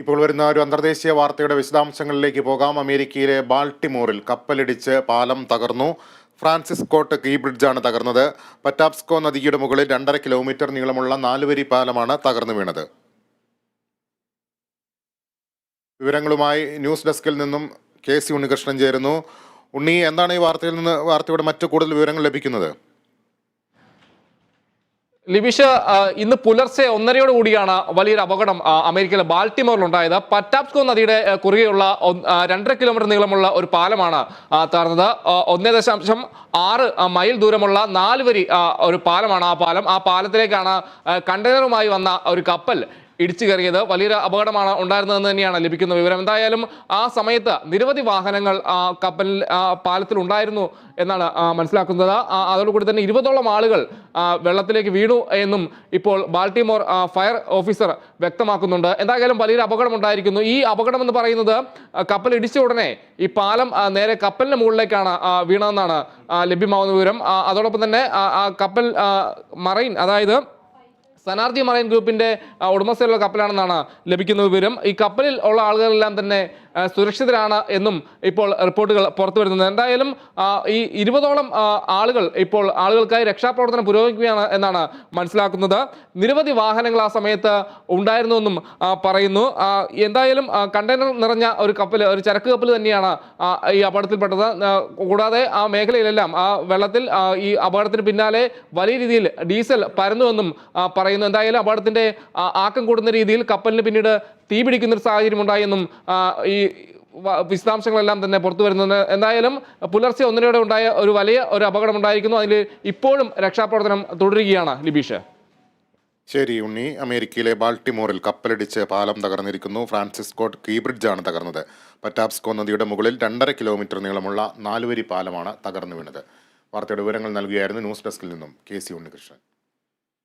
ഇപ്പോൾ വരുന്ന ഒരു അന്തർദേശീയ വാർത്തയുടെ വിശദാംശങ്ങളിലേക്ക് പോകാം. അമേരിക്കയിലെ ബാൾട്ടിമോറിൽ കപ്പലിടിച്ച് പാലം തകർന്നു. ഫ്രാൻസിസ് കോട്ട് കീ ബ്രിഡ്ജാണ് തകർന്നത്. പറ്റാപ്സ്കോ നദിയുടെ മുകളിൽ രണ്ടര കിലോമീറ്റർ നീളമുള്ള നാലുവരി പാലമാണ് തകർന്നു വീണത്. വിവരങ്ങളുമായി ന്യൂസ് ഡെസ്കിൽ നിന്നും കെ സി ഉണ്ണികൃഷ്ണൻ ചേരുന്നു. ഉണ്ണി എന്താണ് ഈ വാർത്തയിൽ നിന്ന് വാർത്തയുടെ മറ്റു കൂടുതൽ വിവരങ്ങൾ ലഭിക്കുന്നത്? ലിബിഷ് ഇന്ന് പുലർച്ചെ ഒന്നരയോട് കൂടിയാണ് വലിയൊരു അപകടം അമേരിക്കയിലെ ബാൾട്ടിമോറിൽ ഉണ്ടായത് പറ്റാപ്സ്കോ നദിയുടെ കുറുകെയുള്ള രണ്ടര കിലോമീറ്റർ നീളമുള്ള ഒരു പാലമാണ് തകർന്നത്. ഒന്നേ ദശാംശം ആറ് മൈൽ ദൂരമുള്ള നാല് വരി ഒരു പാലമാണ് ആ പാലം. ആ പാലത്തിലേക്കാണ് കണ്ടെയ്നറുമായി വന്ന ഒരു കപ്പൽ ഇടിച്ചു കയറിയത് വലിയൊരു അപകടമാണ് ഉണ്ടായിരുന്നതെന്ന് തന്നെയാണ് ലഭിക്കുന്ന വിവരം. എന്തായാലും ആ സമയത്ത് നിരവധി വാഹനങ്ങൾ ആ കപ്പലിൽ പാലത്തിൽ ഉണ്ടായിരുന്നു എന്നാണ് മനസ്സിലാക്കുന്നത്. അതോടുകൂടി തന്നെ ഇരുപതോളം ആളുകൾ വെള്ളത്തിലേക്ക് വീണു എന്നും ഇപ്പോൾ ബാൾട്ടിമോർ ഫയർ ഓഫീസർ വ്യക്തമാക്കുന്നുണ്ട്. എന്തായാലും വലിയൊരു അപകടം ഉണ്ടായിരിക്കുന്നു. ഈ അപകടം എന്ന് പറയുന്നത് കപ്പൽ ഇടിച്ച ഉടനെ ഈ പാലം നേരെ കപ്പലിന് മുകളിലേക്കാണ് വീണതെന്നാണ് ലഭ്യമാവുന്ന വിവരം. അതോടൊപ്പം തന്നെ കപ്പൽ മറൈൻ അതായത് സനാർജി മറൈൻ ഗ്രൂപ്പിന്റെ ഉടമസ്ഥയിലുള്ള കപ്പലാണെന്നാണ് ലഭിക്കുന്ന വിവരം. ഈ കപ്പലിൽ ഉള്ള ആളുകളെല്ലാം തന്നെ സുരക്ഷിതരാണ് എന്നും ഇപ്പോൾ റിപ്പോർട്ടുകൾ പുറത്തു വരുന്നത് എന്തായാലും ഈ ഇരുപതോളം ആളുകൾ ഇപ്പോൾ ആളുകൾക്കായി രക്ഷാപ്രവർത്തനം പുരോഗമിക്കുകയാണ് എന്നാണ് മനസ്സിലാക്കുന്നത്. നിരവധി വാഹനങ്ങൾ ആ സമയത്ത് ഉണ്ടായിരുന്നുവെന്നും പറയുന്നു. എന്തായാലും കണ്ടെയ്നർ നിറഞ്ഞ ഒരു കപ്പൽ ഒരു ചരക്ക് കപ്പൽ തന്നെയാണ് ഈ അപകടത്തിൽപ്പെട്ടത്. കൂടാതെ ആ മേഖലയിലെല്ലാം ആ വെള്ളത്തിൽ ഈ അപകടത്തിന് പിന്നാലെ വലിയ രീതിയിൽ ഡീസൽ പരന്നുവെന്നും ആ, പറയുന്നു. എന്തായാലും അപകടത്തിന്റെ ആക്കം കൂടുന്ന രീതിയിൽ കപ്പലിന് പിന്നീട് തീ പിടിക്കുന്ന ഒരു സാഹചര്യം ഉണ്ടായെന്നും ഈ വിശദാംശങ്ങളെല്ലാം തന്നെ പുറത്തു വരുന്നുണ്ട്. എന്തായാലും പുലർച്ചെ ഒന്നിനോടെ ഉണ്ടായ ഒരു വലിയ ഒരു അപകടം ഉണ്ടായിരിക്കുന്നു. അതിൽ ഇപ്പോഴും രക്ഷാപ്രവർത്തനം തുടരുകയാണ് ലിബീഷ്. ശരി ഉണ്ണി. അമേരിക്കയിലെ ബാൾട്ടിമോറിൽ കപ്പലടിച്ച് പാലം തകർന്നിരിക്കുന്നു. ഫ്രാൻസിസ് കോട്ട് കീ ബ്രിഡ്ജാണ് തകർന്നത്. പറ്റാപ്സ്കോ നദിയുടെ മുകളിൽ രണ്ടര കിലോമീറ്റർ നീളമുള്ള നാലുവരി പാലമാണ് തകർന്നു വീണത്. വാർത്തയുടെ വിവരങ്ങൾ നൽകുകയായിരുന്നു ന്യൂസ് ഡെസ്കിൽ നിന്നും കെ സി ഉണ്ണികൃഷ്ണൻ.